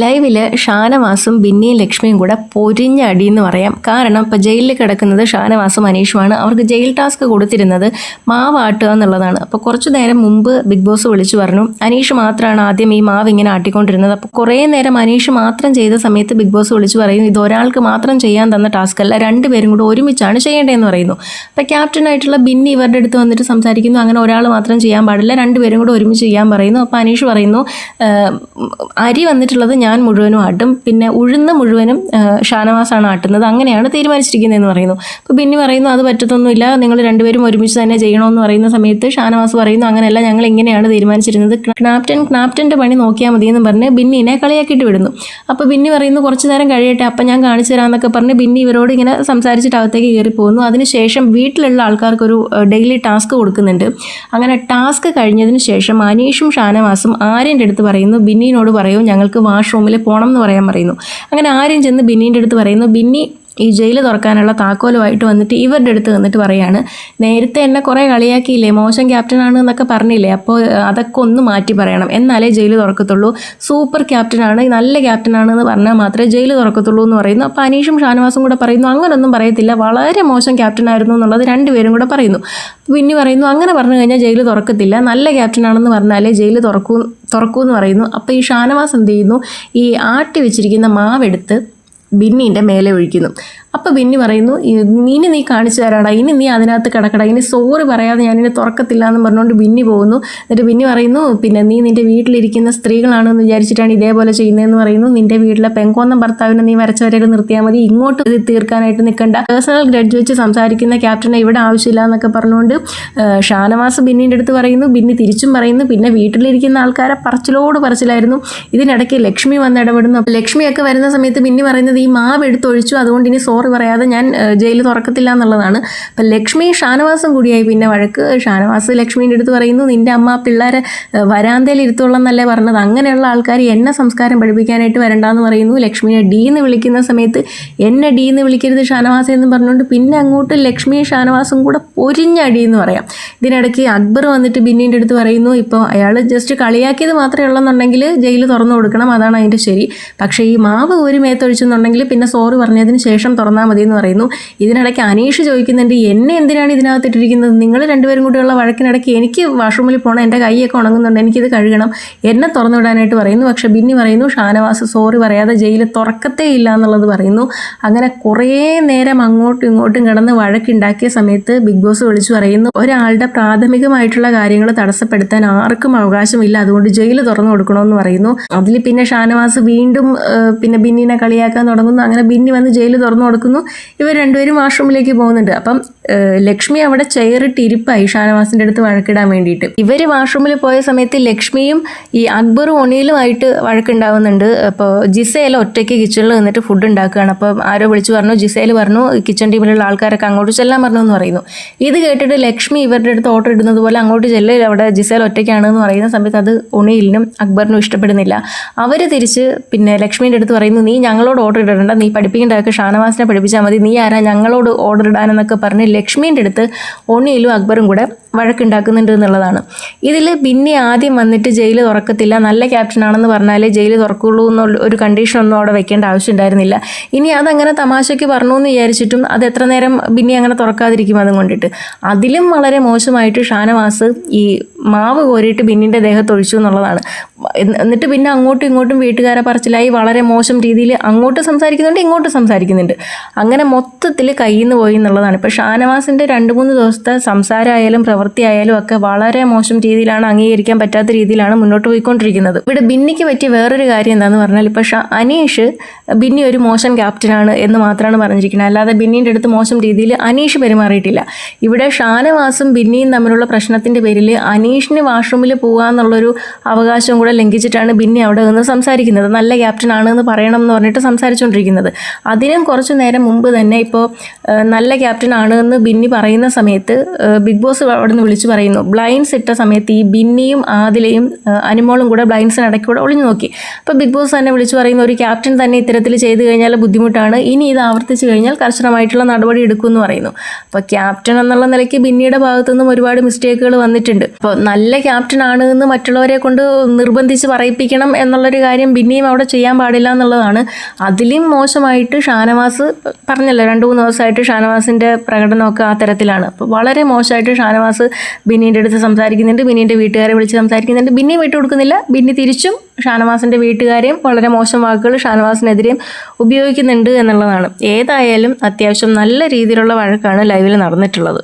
ലൈവിൽ ഷാനവാസും ബിന്നിയും ലക്ഷ്മിയും കൂടെ പൊരിഞ്ഞ അടിയെന്ന് പറയാം. കാരണം ഇപ്പോൾ ജയിലിൽ കിടക്കുന്നത് ഷാനവാസും അനീഷുമാണ്. അവർക്ക് ജയിൽ ടാസ്ക് കൊടുത്തിരുന്നത് മാവാട്ടുക എന്നുള്ളതാണ്. അപ്പോൾ കുറച്ച് നേരം മുമ്പ് ബിഗ് ബോസ് വിളിച്ചു പറഞ്ഞു. അനീഷ് മാത്രമാണ് ആദ്യം ഈ മാവ് ഇങ്ങനെ ആട്ടിക്കൊണ്ടിരുന്നത്. അപ്പോൾ കുറേ നേരം അനീഷ് മാത്രം ചെയ്ത സമയത്ത് ബിഗ് ബോസ് വിളിച്ചു പറയും ഇത് ഒരാൾക്ക് മാത്രം ചെയ്യാൻ തന്ന ടാസ്ക് അല്ല രണ്ടുപേരും കൂടെ ഒരുമിച്ചാണ് ചെയ്യേണ്ടതെന്ന് പറയുന്നു. അപ്പോൾ ക്യാപ്റ്റനായിട്ടുള്ള ബിന്നി ഇവരുടെ അടുത്ത് വന്നിട്ട് സംസാരിക്കുന്നു അങ്ങനെ ഒരാൾ മാത്രം ചെയ്യാൻ പാടില്ല രണ്ടുപേരും കൂടെ ഒരുമിച്ച് ചെയ്യാൻ പറയുന്നു. അപ്പോൾ അനീഷ് പറയുന്നു "ആഹ്, അരി വന്നിട്ടുള്ളത് ഞാൻ മുഴുവനും ആട്ടും. പിന്നെ ഉഴുന്ന മുഴുവനും ഷാനവാസാണ് ആട്ടുന്നത്. അങ്ങനെയാണ് തീരുമാനിച്ചിരിക്കുന്നതെന്ന് പറയുന്നു. അപ്പോൾ ബിന്നി പറയുന്നു അത് പറ്റത്തൊന്നുമില്ല. നിങ്ങൾ രണ്ടുപേരും ഒരുമിച്ച് തന്നെ ചെയ്യണമെന്ന് പറയുന്ന സമയത്ത് ഷാനവാസ് പറയുന്നു അങ്ങനെയല്ല ഞങ്ങൾ ഇങ്ങനെയാണ് തീരുമാനിച്ചിരുന്നത്. ക്നാപ്റ്റൻ ക്നാപ്റ്റന്റെ പണി നോക്കിയാൽ മതി എന്ന് പറഞ്ഞ് ബിന്നിനെ കളിയാക്കിയിട്ട് വിടുന്നു. അപ്പോൾ ബിന്നി പറയുന്നു കുറച്ച് നേരം കഴിയട്ടെ. അപ്പം ഞാൻ കാണിച്ചു തരാമെന്നൊക്കെ പറഞ്ഞ് ബിന്നി ഇവരോട് ഇങ്ങനെ സംസാരിച്ചിട്ട് അകത്തേക്ക് കയറി പോകുന്നു. അതിനുശേഷം വീട്ടിലുള്ള ആൾക്കാർക്കൊരു ഡെയിലി ടാസ്ക് കൊടുക്കുന്നുണ്ട്. അങ്ങനെ ടാസ്ക് കഴിഞ്ഞതിന് ശേഷം അനീഷും ഷാനവാസും ആര്യന്റെ അടുത്ത് പറയുന്നു ബിന്നിനോട് പറയും ഞങ്ങൾക്ക് വാഷ്റൂമിൽ പോകണം എന്ന് പറയാൻ പറയുന്നു. അങ്ങനെ ആരും ചെന്ന് ബിന്നീന്റെ അടുത്ത് പറയുന്നു ബിന്നി ഈ ജയിൽ തുറക്കാനുള്ള താക്കോലുമായിട്ട് വന്നിട്ട് ഇവരുടെ അടുത്ത് വന്നിട്ട് പറയാണ് നേരത്തെ എന്നെ കുറേ കളിയാക്കിയില്ലേ മോശം ക്യാപ്റ്റനാണ് എന്നൊക്കെ പറഞ്ഞില്ലേ അപ്പോൾ അതൊക്കെ ഒന്ന് മാറ്റി പറയണം. എന്നാലേ ജയിൽ തുറക്കത്തുള്ളൂ. സൂപ്പർ ക്യാപ്റ്റനാണ് നല്ല ക്യാപ്റ്റനാണെന്ന് പറഞ്ഞാൽ മാത്രമേ ജയിൽ തുറക്കത്തുള്ളൂ എന്ന് പറയുന്നു. അപ്പോൾ അനീഷും ഷാനവാസും കൂടെ പറയുന്നു അങ്ങനൊന്നും പറയത്തില്ല വളരെ മോശം ക്യാപ്റ്റനായിരുന്നു എന്നുള്ളത് രണ്ടുപേരും കൂടെ പറയുന്നു. പിന്നെ പറയുന്നു അങ്ങനെ പറഞ്ഞു കഴിഞ്ഞാൽ ജയിൽ തുറക്കത്തില്ല നല്ല ക്യാപ്റ്റനാണെന്ന് പറഞ്ഞാലേ ജയിൽ തുറക്കൂ തുറക്കൂ എന്ന് പറയുന്നു. അപ്പോൾ ഈ ഷാനവാസ് എന്ത് ചെയ്യുന്നു ഈ ആട്ടി വെച്ചിരിക്കുന്ന മാവെടുത്ത് ബിന്നീന്റെ മേലെ ഒഴിക്കുന്നു. അപ്പോൾ ബിന്നി പറയുന്നു "ഇ- ഇനി നീ കാണിച്ചു തരാടാ ഇനി നീ അതിനകത്ത് കിടക്കടാ ഇനി സോറി പറയാതെ ഞാനിനി തുറക്കത്തില്ല എന്ന് പറഞ്ഞുകൊണ്ട് ബിന്നി പോകുന്നു. എന്നിട്ട് ബിന്നി പറയുന്നു പിന്നെ നീ നിന്റെ വീട്ടിലിരിക്കുന്ന സ്ത്രീകളാണെന്ന് വിചാരിച്ചിട്ടാണ് ഇതേപോലെ ചെയ്യുന്നതെന്ന് പറയുന്നു. നിന്റെ വീട്ടിലെ പെങ്കോന്നം ഭർത്താവിനെ നീ വരച്ചവരെയൊക്കെ നിർത്തിയാൽ മതി. ഇങ്ങോട്ട് തീർക്കാനായിട്ട് നിൽക്കണ്ട പേഴ്സണൽ ഗ്രഡ്ജ് വെച്ച് സംസാരിക്കുന്ന ക്യാപ്റ്റനെ ഇവിടെ ആവശ്യമില്ല എന്നൊക്കെ പറഞ്ഞുകൊണ്ട് ഷാനവാസ് ബിന്നിന്റെ അടുത്ത് പറയുന്നു. ബിന്നി തിരിച്ചും പറയുന്നു പിന്നെ വീട്ടിലിരിക്കുന്ന ആൾക്കാരെ പറച്ചിലോട് പറച്ചിലായിരുന്നു. ഇതിനിടയ്ക്ക് ലക്ഷ്മി വന്ന് ഇടപെടുന്നു. ലക്ഷ്മിയൊക്കെ വരുന്ന സമയത്ത് ബിന്നി പറയുന്നത് മാവ് എടുത്തൊഴിച്ചു. അതുകൊണ്ട് ഇനി സോറി പറയാതെ ഞാൻ ജയിൽ തുറക്കത്തില്ല എന്നുള്ളതാണ്. അപ്പം ലക്ഷ്മി ഷാനവാസും കൂടിയായി. പിന്നെ വഴക്ക് ഷാനവാസ് ലക്ഷ്മീന്റെ അടുത്ത് പറയുന്നു നിന്റെ അമ്മ പിള്ളേരെ വരാന്തയിൽ ഇരുത്തുള്ളെന്നല്ലേ പറഞ്ഞത്. അങ്ങനെയുള്ള ആൾക്കാർ എന്നെ സംസ്കാരം പഠിപ്പിക്കാനായിട്ട് വരണ്ടെന്ന് പറയുന്നു. ലക്ഷ്മിയെ ഡി എന്ന് വിളിക്കുന്ന സമയത്ത് എന്നെ ഡി എന്ന് വിളിക്കരുത് ഷാനവാസ എന്ന് പറഞ്ഞുകൊണ്ട് പിന്നെ അങ്ങോട്ട് ലക്ഷ്മിയും ഷാനവാസും കൂടെ പൊരിഞ്ഞടി എന്ന് പറയാം. ഇതിനിടയ്ക്ക് അക്ബർ വന്നിട്ട് ബിന്നീന്റെ അടുത്ത് പറയുന്നു ഇപ്പോൾ അയാൾ ജസ്റ്റ് കളിയാക്കിയത് മാത്രമേ ഉള്ളെന്നുണ്ടെങ്കിൽ ജയിൽ തുറന്നു കൊടുക്കണം. അതാണ് അതിന്റെ ശരി. പക്ഷേ ഈ മാവ് ഒരു മേത്തൊഴിച്ചെന്നുണ്ടെങ്കിൽ പിന്നെ സോറി പറഞ്ഞതിന് ശേഷം തുറന്നാൽ മതി എന്ന് പറയുന്നു. ഇതിനിടയ്ക്ക് അനീഷ് ചോദിക്കുന്നുണ്ട് എന്നെ എന്തിനാണ് ഇതിനകത്ത് ഇട്ടിരിക്കുന്നത്? നിങ്ങൾ രണ്ടുപേരും കൂടിയുള്ള വഴക്കിനിടയ്ക്ക് എനിക്ക് വാഷ്റൂമിൽ പോകണം എന്റെ കൈയൊക്കെ ഉണങ്ങുന്നുണ്ട് എനിക്കിത് കഴുകണം. എന്നെ തുറന്നു വിടാനായിട്ട് പറയുന്നു. പക്ഷേ ബിന്നി പറയുന്നു ഷാനവാസ് സോറി പറയാതെ ജയിൽ തുറക്കത്തേ ഇല്ല എന്നുള്ളത് പറയുന്നു. അങ്ങനെ കുറേ നേരം അങ്ങോട്ടും ഇങ്ങോട്ടും കിടന്ന് വഴക്കുണ്ടാക്കിയ സമയത്ത് ബിഗ് ബോസ് വിളിച്ചു പറയുന്നു ഒരാളുടെ പ്രാഥമികമായിട്ടുള്ള കാര്യങ്ങൾ തടസ്സപ്പെടുത്താൻ ആർക്കും അവകാശമില്ല. അതുകൊണ്ട് ജയിൽ തുറന്നു കൊടുക്കണമെന്ന് പറയുന്നു. അതിൽ പിന്നെ ഷാനവാസ് വീണ്ടും പിന്നെ ബിന്നിനെ കളിയാക്കാൻ തുടങ്ങുന്നു. അങ്ങനെ ബിന്നി വന്ന് ജയിൽ തുറന്നു കൊടുക്കുന്നു. ഇവർ രണ്ടുപേരും വാഷ്റൂമിലേക്ക് പോകുന്നുണ്ട്. അപ്പം ലക്ഷ്മി അവിടെ ചെയറിട്ട് ഇരിപ്പായി ഷാനവാസിന്റെ അടുത്ത് വഴക്കിടാൻ വേണ്ടിയിട്ട്. ഇവർ വാഷ്റൂമിൽ പോയ സമയത്ത് ലക്ഷ്മിയും ഈ അക്ബറും ഒണിയിലുമായിട്ട് വഴക്കുണ്ടാവുന്നുണ്ട്. അപ്പോൾ ജിസേൽ ഒറ്റയ്ക്ക് കിച്ചണിൽ നിന്നിട്ട് ഫുഡ് ഉണ്ടാക്കുകയാണ്. അപ്പോൾ ആരോ വിളിച്ചു പറഞ്ഞു ജിസയിൽ പറഞ്ഞു കിച്ചൺ ടീമിലുള്ള ആൾക്കാരൊക്കെ അങ്ങോട്ട് ചെല്ലാൻ പറഞ്ഞു എന്ന് പറയുന്നു. ഇത് കേട്ടിട്ട് ലക്ഷ്മി ഇവരുടെ അടുത്ത് ഓർഡർ ഇടുന്നത് പോലെ അങ്ങോട്ട് ചെല്ലൽ അവിടെ ജിസയിൽ ഒറ്റയ്ക്കാണ് എന്ന് പറയുന്ന സമയത്ത് അത് ഒണിയിലിനും അക്ബറിനും ഇഷ്ടപ്പെടുന്നില്ല. അവർ തിരിച്ച് പിന്നെ ലക്ഷ്മിന്റെ അടുത്ത് പറയുന്നു നീ ഞങ്ങളോട് ഓർഡർ ഇടണ്ട. നീ പഠിപ്പിക്കേണ്ടതൊക്കെ ഷാനവാസിനെ പഠിപ്പിച്ചാൽ മതി. നീ ആരാ ഞങ്ങളോട് ഓർഡർ ഇടാനെന്നൊക്കെ പറഞ്ഞ് ലക്ഷ്മീന്റെ അടുത്ത് ഒണിയിലും അക്ബറും കൂടെ വഴക്കുണ്ടാക്കുന്നുണ്ട് എന്നുള്ളതാണ്. ഇതിൽ ബിന്നി ആദ്യം വന്നിട്ട് ജയിൽ തുറക്കത്തില്ല. നല്ല ക്യാപ്റ്റനാണെന്ന് പറഞ്ഞാലേ ജയിൽ തുറക്കുള്ളൂ എന്നുള്ള ഒരു കണ്ടീഷനൊന്നും അവിടെ വെക്കേണ്ട ആവശ്യമുണ്ടായിരുന്നില്ല ഇനി അതങ്ങനെ തമാശയ്ക്ക് പറഞ്ഞു എന്ന് വിചാരിച്ചിട്ടും അത് എത്ര നേരം ബിന്നി അങ്ങനെ തുറക്കാതിരിക്കും അതും കൊണ്ടിട്ട്. അതിലും വളരെ മോശമായിട്ട് ഷാനവാസ് ഈ മാവ് കോരിയിട്ട് ബിന്നിന്റെ ദേഹത്ത് ഒഴിച്ചു എന്നുള്ളതാണ്. എന്നിട്ട് പിന്നെ അങ്ങോട്ടും ഇങ്ങോട്ടും വീട്ടുകാരെ പറച്ചിലായി വളരെ മോശം രീതിയിൽ അങ്ങോട്ട് സംസാരിക്കുന്നുണ്ട് ഇങ്ങോട്ട് സംസാരിക്കുന്നുണ്ട്. അങ്ങനെ മൊത്തത്തിൽ കയ്യിൽ നിന്ന് പോയി എന്നുള്ളതാണ്. ഇപ്പോൾ ഷാനവാസിന്റെ രണ്ട് മൂന്ന് ദിവസത്തെ സംസാരമായാലും പ്രവൃത്തിയായാലും ഒക്കെ വളരെ മോശം രീതിയിലാണ് അംഗീകരിക്കാൻ പറ്റാത്ത രീതിയിലാണ് മുന്നോട്ട് പോയിക്കൊണ്ടിരിക്കുന്നത്. ഇവിടെ ബിന്നിക്ക് പറ്റിയ വേറൊരു കാര്യം എന്താണെന്ന് പറഞ്ഞാൽ ഇപ്പോൾ അനീഷ് ബിന്നി ഒരു മോശം ക്യാപ്റ്റനാണ് എന്ന് മാത്രമാണ് പറഞ്ഞിരിക്കുന്നത്. അല്ലാതെ ബിന്നീന്റെ അടുത്ത് മോശം രീതിയിൽ അനീഷ് പെരുമാറിയിട്ടില്ല. ഇവിടെ ഷാനവാസും ബിന്നിയും തമ്മിലുള്ള പ്രശ്നത്തിന്റെ പേരിൽ അനീഷിന് വാഷ്റൂമിൽ പോകാമെന്നുള്ളൊരു അവകാശം കൂടെ ലംഘിച്ചിട്ടാണ് ബിന്നി അവിടെ നിന്ന് സംസാരിക്കുന്നത്. നല്ല ക്യാപ്റ്റൻ ആണ് എന്ന് പറയണം എന്ന് പറഞ്ഞിട്ട് സംസാരിച്ചുകൊണ്ടിരിക്കുന്നത് അതിനും കുറച്ച് നേരം മുമ്പ് തന്നെ ഇപ്പോൾ നല്ല ക്യാപ്റ്റൻ ആണ് എന്ന് ബിന്നി പറയുന്ന സമയത്ത് ബിഗ് ബോസ് അവിടെ അവിടുന്ന് വിളിച്ചു പറയുന്നു. ബ്ലൈൻഡ്സ് ഇട്ട സമയത്ത് ഈ ബിന്നിയും ആദിലയും അനിമോളും കൂടെ ബ്ലൈൻഡ്സിന് ഇടയ്ക്കൂടെ ഒളിഞ്ഞു നോക്കി. അപ്പോൾ ബിഗ് ബോസ് തന്നെ വിളിച്ചു പറയുന്ന ഒരു ക്യാപ്റ്റൻ തന്നെ ഇത്തരത്തിൽ ചെയ്തു കഴിഞ്ഞാൽ ബുദ്ധിമുട്ടാണ്. ഇനി ഇത് ആവർത്തിച്ച് കഴിഞ്ഞാൽ കർശനമായിട്ടുള്ള നടപടി എടുക്കുമെന്ന് പറയുന്നു. അപ്പോൾ ക്യാപ്റ്റൻ എന്നുള്ള നിലയ്ക്ക് ബിന്നിയുടെ ഭാഗത്തു നിന്നും ഒരുപാട് മിസ്റ്റേക്കുകൾ വന്നിട്ടുണ്ട്. അപ്പോൾ നല്ല ക്യാപ്റ്റൻ ആണ് എന്ന് മറ്റുള്ളവരെ കൊണ്ട് നിർബന്ധിച്ച് പറയിപ്പിക്കണം എന്നുള്ളൊരു കാര്യം ബിന്നിയും അവിടെ ചെയ്യാൻ പാടില്ല എന്നുള്ളതാണ്. അതിലും മോശമായിട്ട് ഷാനവാസ് പറഞ്ഞല്ലോ രണ്ട് മൂന്ന് ദിവസമായിട്ട് ഷാനവാസിന്റെ പ്രകടനമൊക്കെ ആ തരത്തിലാണ്. അപ്പോൾ വളരെ മോശമായിട്ട് ഷാനവാസ് ബിന്നീന്റെ അടുത്ത് സംസാരിക്കുന്നുണ്ട് ബിന്നീന്റെ വീട്ടുകാരെ വിളിച്ച് സംസാരിക്കുന്നുണ്ട്. ബിന്നി വിട്ടു കൊടുക്കുന്നില്ല ബിന്നി തിരിച്ചും ഷാനവാസിന്റെ വീട്ടുകാരെയും വളരെ മോശം വാക്കുകൾ ഷാനവാസിനെതിരെയും ഉപയോഗിക്കുന്നുണ്ട് എന്നുള്ളതാണ്. ഏതായാലും അത്യാവശ്യം നല്ല രീതിയിലുള്ള വഴക്കാണ് ലൈവിൽ നടന്നിട്ടുള്ളത്.